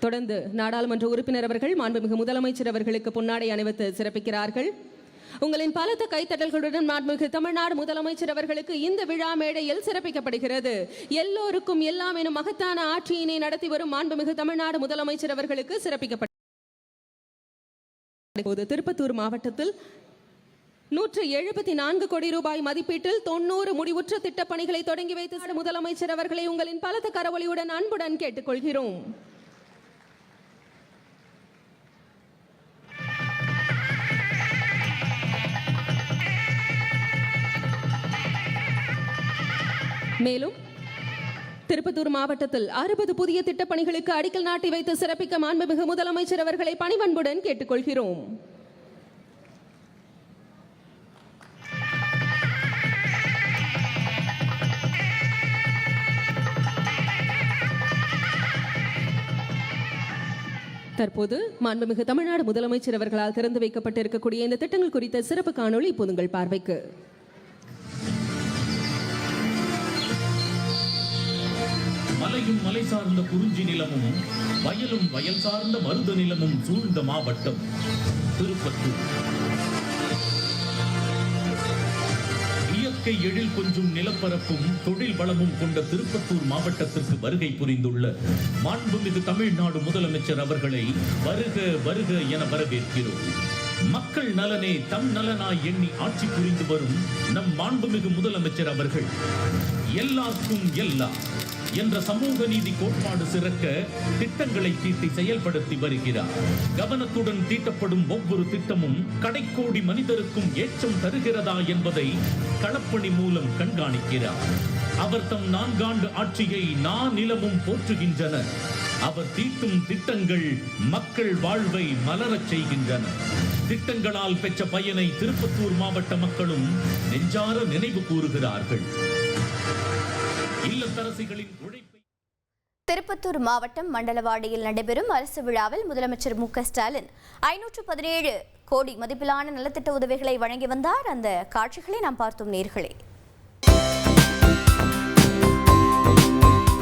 தொடர்ந்து நாடாளுமன்ற உறுப்பினர் அவர்கள் மாண்புமிகு முதலமைச்சர் அவர்களுக்கு பொன்னாடை அணிவித்து சிறப்பிக்கிறார்கள். உங்களின் பலத்த கைத்தட்டல்களுடன் மாண்புமிகு தமிழ்நாடு முதலமைச்சர் அவர்களுக்கு இந்த விழா மேடையில் சிறப்பிக்கப்படுகிறது. எல்லோருக்கும் எல்லாம் எனும் மகத்தான ஆட்சியினை நடத்தி வரும் மாண்புமிகு தமிழ்நாடு முதலமைச்சர் அவர்களுக்கு சிறப்பிக்கப்பட்டது. திருப்பத்தூர் மாவட்டத்தில் நூற்று எழுபத்தி நான்கு கோடி ரூபாய் மதிப்பீட்டில் தொண்ணூறு முடிவுற்ற திட்டப்பணிகளை தொடங்கி வைத்து முதலமைச்சர் அவர்களை உங்களின் பலத்த கரவொலியுடன் அன்புடன் கேட்டுக்கொள்கிறோம். மேலும் திருப்பத்தூர் மாவட்டத்தில் அறுபது புதிய திட்டப்பணிகளுக்கு அடிக்கல் நாட்டி வைத்து சிறப்பிக்க மாண்புமிகு முதலமைச்சர் அவர்களை பணிவன்புடன் கேட்டுக்கொள்கிறோம். தற்போது மாண்புமிகு தமிழ்நாடு முதலமைச்சர் அவர்களால் திறந்து வைக்கப்பட்டிருக்கக்கூடிய இந்த திட்டங்கள் குறித்த சிறப்பு காணொளி இப்போது உங்கள் பார்வைக்கு. மலையும் மலை சார்ந்த குறிஞ்சி நிலமும் வயலும் வயல் சார்ந்த மருத நிலமும் சூழ்ந்த மாவட்டம் திருப்பத்தூர். இயற்கை எழில் கொஞ்சும் நிலப்பரப்பும் தொழில் வளமும் கொண்ட திருப்பத்தூர் மாவட்டத்திற்கு வருகை புரிந்துள்ள மாண்புமிகு தமிழ்நாடு முதலமைச்சர் அவர்களை வருக வருக என வரவேற்கிறோம். மக்கள் நலனே தம் நலனாய் எண்ணி ஆட்சி புரிந்து வரும் நம் மாண்புமிகு முதலமைச்சர் அவர்கள். எல்லாருக்கும் எல்லா என்ற சமூக நீதி கோட்பாடு சிறக்க திட்டங்களை தீட்டி செயல்படுத்தி வருகிறார். கவனத்துடன் தீட்டப்படும் ஒவ்வொரு திட்டமும் கடைக்கோடி மனிதருக்கும் ஏற்றம் தருகிறதா என்பதை களப்பணி மூலம் கண்காணிக்கிறார். அவர் தம் நான்காண்டு ஆட்சியை நான் நிலமும் போற்றுகின்றன அவர் தீட்டும் திட்டங்கள் மக்கள் வாழ்வை மலரச் செய்கின்றன. திட்டங்களால் பெற்ற பயனை திருப்பத்தூர் மாவட்ட மக்களும் நெஞ்சார நினைவு கூறுகிறார்கள். இல்லத்தரசிகளின் உழைப்பை திருப்பத்தூர் மாவட்டம் மண்டலவாடியில் நடைபெறும் அரசு விழாவில் முதலமைச்சர் மு க ஸ்டாலின் ஐநூற்று பதினேழு கோடி மதிப்பிலான நலத்திட்ட உதவிகளை வழங்கி வந்தார். அந்த காட்சிகளை நாம் பார்த்தோம் நேர்களே.